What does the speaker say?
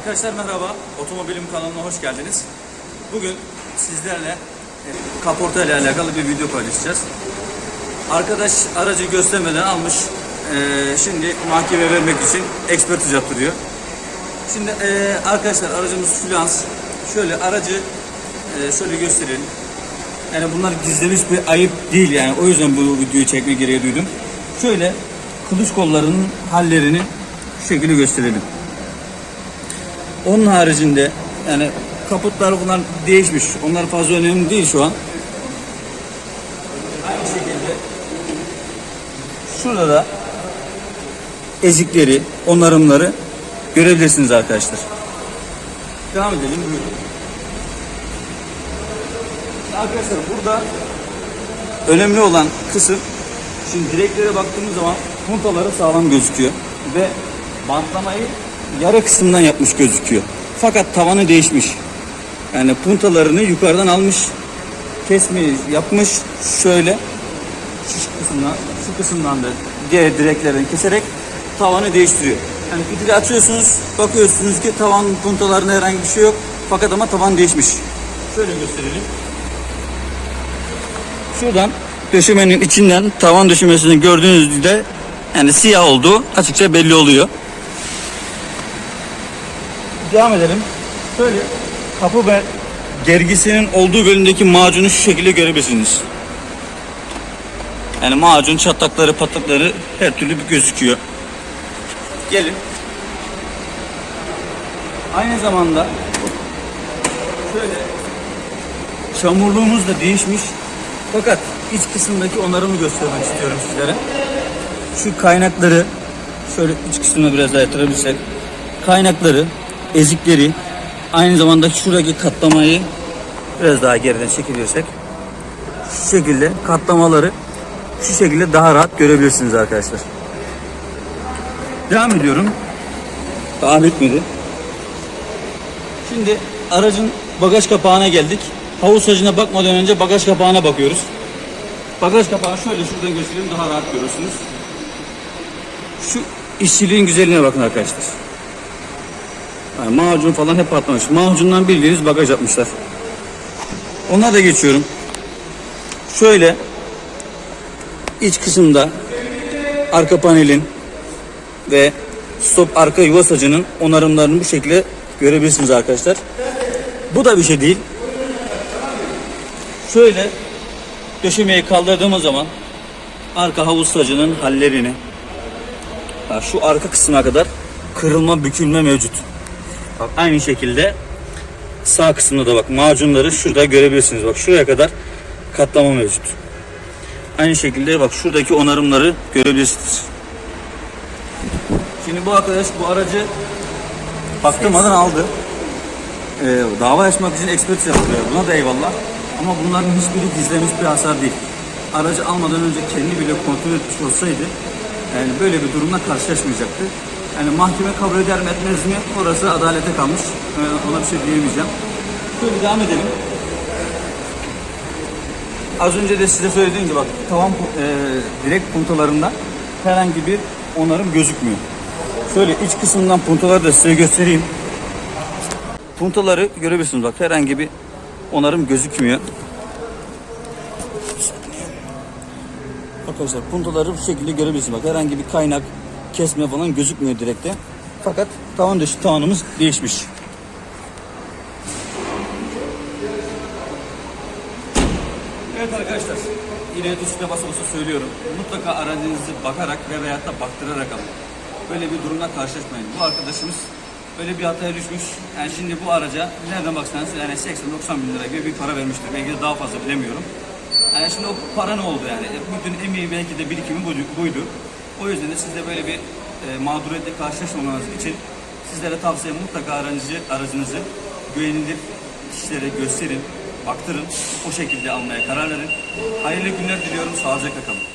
Arkadaşlar merhaba, Otomobilim kanalına hoş geldiniz. Bugün sizlerle e, kaporta ile alakalı bir video paylaşacağız. Arkadaş aracı göstermeden almış, e, şimdi mahkemeye vermek için ekspertiz yaptırıyor. Şimdi e, arkadaşlar aracımız Fluence. Şöyle aracı şöyle gösterelim. Yani bunlar gizlemiş bir ayıp değil yani o yüzden bu videoyu çekme gereği duydum. Şöyle kılıç kollarının hallerini şu şekilde gösterelim. Onun haricinde yani kaputlar bunlar değişmiş. Onlar fazla önemli değil şu an. Aynı şekilde şurada da ezikleri, onarımları görebilirsiniz arkadaşlar. Devam edelim buyurun. Arkadaşlar burada önemli olan kısım şimdi direklere baktığımız zaman puntaları sağlam gözüküyor ve bantlamayı yarı kısımdan yapmış gözüküyor. Fakat tavanı değişmiş. Yani puntalarını yukarıdan almış, kesmeyi yapmış şöyle şu kısımdan, şu kısımdan da diğer direklerden keserek tavanı değiştiriyor. Yani fitili açıyorsunuz, bakıyorsunuz ki tavan puntalarında herhangi bir şey yok. Fakat ama tavan değişmiş. Şöyle gösterelim. Şuradan döşemenin içinden tavan döşemesini gördüğünüzde yani siyah olduğu açıkça belli oluyor. Devam edelim. Şöyle kapı ve gergisinin olduğu bölümdeki macunu şu şekilde görebilirsiniz. Yani macun çatlakları patlakları her türlü bir gözüküyor. Gelin. Aynı zamanda şöyle çamurluğumuz da değişmiş. Fakat iç kısımdaki onarımı göstermek istiyorum sizlere. Şu kaynakları şöyle iç kısmına biraz daha yatırabilirsek. Kaynakları, ezikleri, aynı zamanda şuradaki katlamayı biraz daha geriden çekebilirsek. Şu şekilde katlamaları şu şekilde daha rahat görebilirsiniz arkadaşlar. Devam ediyorum. Daha bitmedi. Şimdi aracın bagaj kapağına geldik. Havuz sacına bakmadan önce bagaj kapağına bakıyoruz. Bagaj kapağı şöyle şuradan göstereyim daha rahat görürsünüz. Şu işçiliğin güzelliğine bakın arkadaşlar. Yani macun falan hep patlamış. Macundan bildiğiniz bagaj yapmışlar. Ona da geçiyorum. Şöyle iç kısımda arka panelin ve stop arka yuva sacının onarımlarını bu şekilde görebilirsiniz arkadaşlar. Bu da bir şey değil. Şöyle döşemeyi kaldırdığımız zaman arka havuz sacının hallerini ha, şu arka kısmına kadar kırılma bükülme mevcut. Aynı şekilde sağ kısmında da bak macunları şurada görebilirsiniz. Bak şuraya kadar katlama mevcut. Aynı şekilde bak şuradaki onarımları görebilirsiniz. Şimdi bu arkadaş bu aracı baktırmadan aldı. Ee, dava açmak için ekspert yapılıyor. Buna da eyvallah. Ama bunların hiçbiri gizlemiş bir hasar değil. Aracı almadan önce kendi bile kontrol etmiş olsaydı yani böyle bir durumla karşılaşmayacaktı. Yani mahkeme kabul eder mi etmez mi orası adalete kalmış. Ee, ona bir şey diyemeyeceğim. Şöyle devam edelim. Az önce de size söylediğim gibi bak tavan e, direkt puntalarında herhangi bir onarım gözükmüyor. Şöyle iç kısımdan puntaları da size göstereyim. Puntaları görebilirsiniz bak herhangi bir onarım gözükmüyor. Arkadaşlar puntaları bu şekilde görebilirsiniz bak herhangi bir kaynak kesme falan gözükmüyor direkte. Fakat tavan dışı tavanımız değişmiş. Evet arkadaşlar yine üstüne basa basa söylüyorum. Mutlaka aracınızı bakarak ve veyahut da baktırarak alın. Böyle bir durumla karşılaşmayın. Bu arkadaşımız böyle bir hataya düşmüş. Yani şimdi bu araca nereden baksanız yani 80-90 bin lira gibi bir para vermiştir. Belki de daha fazla bilemiyorum. Yani şimdi o para ne oldu yani? Bütün emeği belki de birikimi buydu. O yüzden de siz de böyle bir e, mağduriyetle karşılaşmamanız için sizlere tavsiye mutlaka aracınızı, aracınızı güvenilir kişilere gösterin, baktırın. O şekilde almaya karar verin. Hayırlı günler diliyorum. Sağlıcakla kalın.